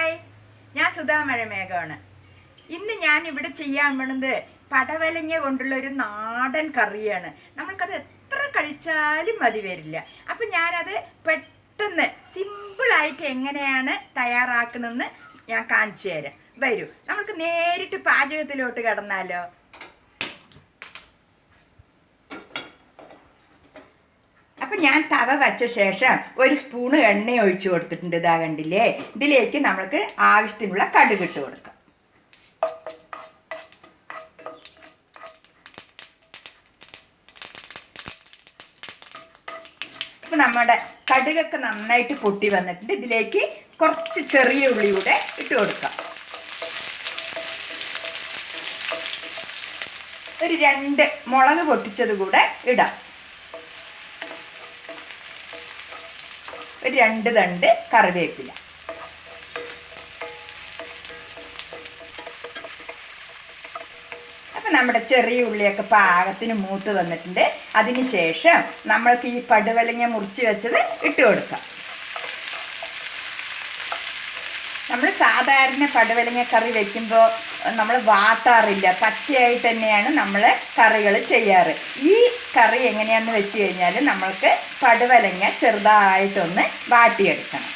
Hi. ഞാൻ സുധാ മഴമേഘമാണ്. ഇന്ന് ഞാൻ ഇവിടെ ചെയ്യാൻ വേണത് പടവലങ്ങ കൊണ്ടുള്ള ഒരു നാടൻ കറിയാണ്. നമ്മൾക്കത് എത്ര കഴിച്ചാലും മതി വരില്ല. അപ്പം ഞാനത് പെട്ടെന്ന് സിമ്പിളായിട്ട് എങ്ങനെയാണ് തയ്യാറാക്കുന്നതെന്ന് ഞാൻ കാണിച്ചു തരാം. വരൂ നമുക്ക് നേരിട്ട് പാചകത്തിലോട്ട് കടന്നാലോ? ഞാൻ തവ വച്ച ശേഷം ഒരു സ്പൂണ് എണ്ണ ഒഴിച്ചു കൊടുത്തിട്ടുണ്ട് ഇതാ കണ്ടില്ലേ? ഇതിലേക്ക് നമ്മൾക്ക് ആവശ്യത്തിനുള്ള കടുക് ഇട്ട് കൊടുക്കാം. നമ്മുടെ കടുകൊക്കെ നന്നായിട്ട് പൊട്ടി വന്നിട്ടുണ്ട്. ഇതിലേക്ക് കുറച്ച് ചെറിയ ഉള്ളി കൂടെ ഇട്ട് കൊടുക്കാം. ഒരു രണ്ട് മുളക് പൊട്ടിച്ചത് കൂടെ ഇടാം. ഒരു രണ്ട് തണ്ട് കറിവേപ്പില. അപ്പം നമ്മുടെ ചെറിയ ഉള്ളിയൊക്കെ പാകത്തിന് മൂത്ത് തന്നിട്ടുണ്ട് അതിന് ശേഷം നമ്മൾക്ക് ഈ പടുവലങ്ങ മുറിച്ച് വെച്ചത് ഇട്ട് കൊടുക്കാം. നമ്മൾ സാധാരണ പടവലങ്ങ കറി വെക്കുമ്പോൾ നമ്മൾ വാട്ടാറില്ല. പച്ചയായി തന്നെയാണ് നമ്മൾ കറികൾ ചെയ്യാറ്. ഈ കറി എങ്ങനെയാണെന്ന് വെച്ച് കഴിഞ്ഞാൽ നമ്മൾക്ക് പടവലങ്ങ ചെറുതായിട്ടൊന്ന് വാട്ടിയെടുക്കണം.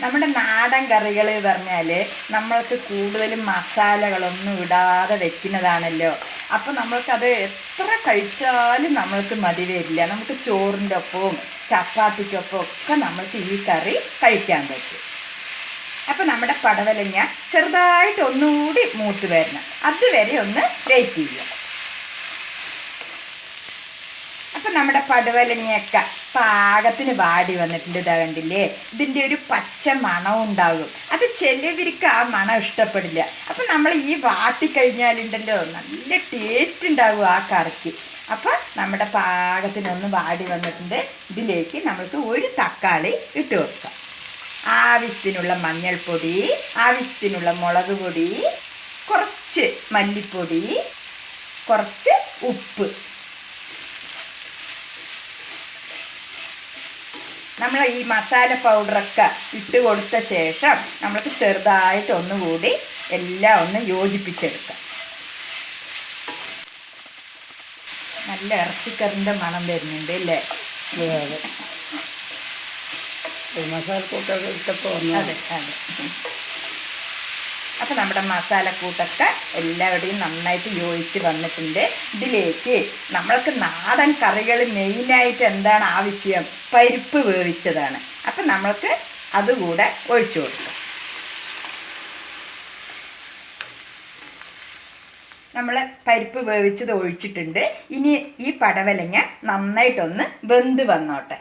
നമ്മുടെ നാടൻ കറികൾ പറഞ്ഞാൽ നമ്മൾക്ക് കൂടുതലും മസാലകളൊന്നും ഇടാതെ വെക്കുന്നതാണല്ലോ. അപ്പോൾ നമ്മൾക്കത് എത്ര കഴിച്ചാലും നമ്മൾക്ക് മതി വരില്ല. നമുക്ക് ചോറിന്റെ ഒപ്പവും ചപ്പാത്തിക്കൊപ്പം ഒക്കെ നമ്മൾക്ക് ഈ കറി കഴിക്കാൻ പറ്റും. അപ്പോൾ നമ്മുടെ പടവലങ്ങ ചെറുതായിട്ട് ഒന്നുകൂടി മൂത്ത് വരണം. അതുവരെ ഒന്ന് വെയിറ്റ് ചെയ്യുക. അപ്പം നമ്മുടെ പടവലങ്ങയൊക്കെ പാകത്തിന് വാടി വന്നിട്ടുണ്ട് ഇതാ കണ്ടില്ലേ? ഇതിന്റെ ഒരു പച്ച മണം ഉണ്ടാകും. അത് ചിലവർക്ക് ആ മണം ഇഷ്ടപ്പെടില്ല. അപ്പം നമ്മൾ ഈ വാട്ടിക്കഴിഞ്ഞാലുണ്ടല്ലോ നല്ല ടേസ്റ്റ് ഉണ്ടാകും ആ കറിക്ക്. അപ്പം നമ്മുടെ പാകത്തിനൊന്ന് വാടി വന്നിട്ടുണ്ട്. ഇതിലേക്ക് നമ്മൾക്ക് ഒരു തക്കാളി ഇട്ട് കൊടുക്കാം. ആവശ്യത്തിനുള്ള മഞ്ഞൾപ്പൊടി ആവശ്യത്തിനുള്ള മുളക് പൊടി കുറച്ച് മല്ലിപ്പൊടി കുറച്ച് ഉപ്പ്. നമ്മൾ ഈ മസാല പൗഡറൊക്കെ ഇട്ട് കൊടുത്ത ശേഷം നമ്മൾക്ക് ചെറുതായിട്ട് ഒന്നുകൂടി എല്ലാം ഒന്ന് യോജിപ്പിച്ചെടുക്കാം. നല്ല ഇറച്ചിക്കറിന്റെ മണം വരുന്നുണ്ട് അല്ലേ? അതെ മസാലക്കൂട്ടൊക്കെ ഇട്ടപ്പോൾ അതെ അതെ. അപ്പം നമ്മുടെ മസാലക്കൂട്ടൊക്കെ എല്ലാവരുടെയും നന്നായിട്ട് യോജിച്ച് വന്നിട്ടുണ്ട്. ഇതിലേക്ക് നമ്മൾക്ക് നാടൻ കറികൾ മെയിനായിട്ട് എന്താണ് ആവശ്യം? പരിപ്പ് വേവിച്ചതാണ്. അപ്പം നമ്മൾക്ക് അതുകൂടെ ഒഴിച്ചു കൊടുക്കാം. നമ്മൾ പരിപ്പ് വേവിച്ചത് ഒഴിച്ചിട്ടുണ്ട്. ഇനി ഈ പടവലങ്ങ നന്നായിട്ടൊന്ന് വെന്ത് വന്നോട്ടെ.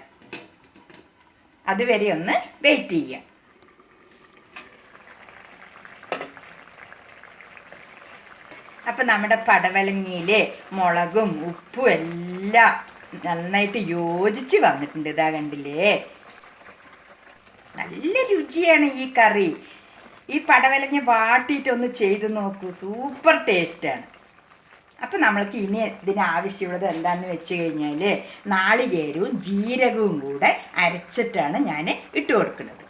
അതുവരെ ഒന്ന് വെയിറ്റ് ചെയ്യാം അപ്പം നമ്മുടെ പടവലങ്ങിയിൽ മുളകും ഉപ്പും എല്ലാം നന്നായിട്ട് യോജിച്ച് വന്നിട്ടുണ്ട്. ഇതാ കണ്ടില്ലേ? നല്ല രുചിയാണ് ഈ കറി. ഈ പടവലങ്ങ വാട്ടിയിട്ടൊന്ന് ചെയ്ത് നോക്കൂ. സൂപ്പർ ടേസ്റ്റാണ്. അപ്പം നമ്മൾക്ക് ഇനി ഇതിന് ആവശ്യമുള്ളത് എന്താണെന്ന് വെച്ച് കഴിഞ്ഞാൽ നാളികേരവും ജീരകവും കൂടെ അരച്ചിട്ടാണ് ഞാൻ ഇട്ട് കൊടുക്കുന്നത്.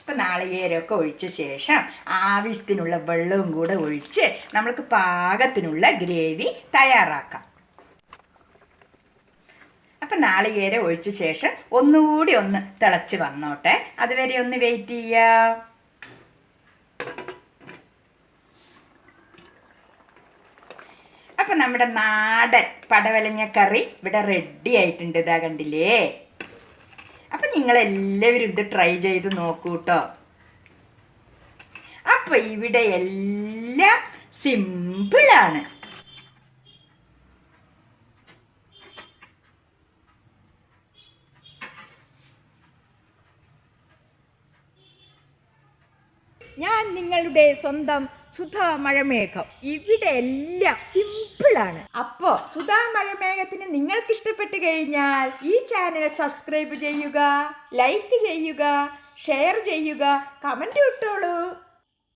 ഇപ്പം നാളികേരമൊക്കെ ഒഴിച്ച ശേഷം ആവശ്യത്തിനുള്ള വെള്ളവും കൂടെ ഒഴിച്ച് നമ്മൾക്ക് പാകത്തിനുള്ള ഗ്രേവി തയ്യാറാക്കാം. അപ്പം നാളികേരം ഒഴിച്ച ശേഷം ഒന്നുകൂടി ഒന്ന് തിളച്ച് വന്നോട്ടെ. അതുവരെ ഒന്ന് വെയിറ്റ് ചെയ്യാം. നമ്മുടെ നാടൻ പടവലഞ്ഞ കറി ഇവിടെ റെഡി ആയിട്ടുണ്ട്. ഇതാ കണ്ടില്ലേ? അപ്പം നിങ്ങളെല്ലാവരും ഇത് ട്രൈ ചെയ്ത് നോക്കൂ കേട്ടോ അപ്പം ഇവിടെ എല്ലാം സിമ്പിളാണ് ഞാൻ നിങ്ങളുടെ സ്വന്തം സുധാ മഴമേഘം ഇവിടെ എല്ലാം സിമ്പിളാണ് അപ്പോ സുധാ മഴമേഘത്തിന് നിങ്ങൾക്ക് ഇഷ്ടപ്പെട്ട് കഴിഞ്ഞാൽ ഈ ചാനൽ സബ്സ്ക്രൈബ് ചെയ്യുക ലൈക്ക് ചെയ്യുക ഷെയർ ചെയ്യുക കമന്റ് ഇട്ടോളൂ.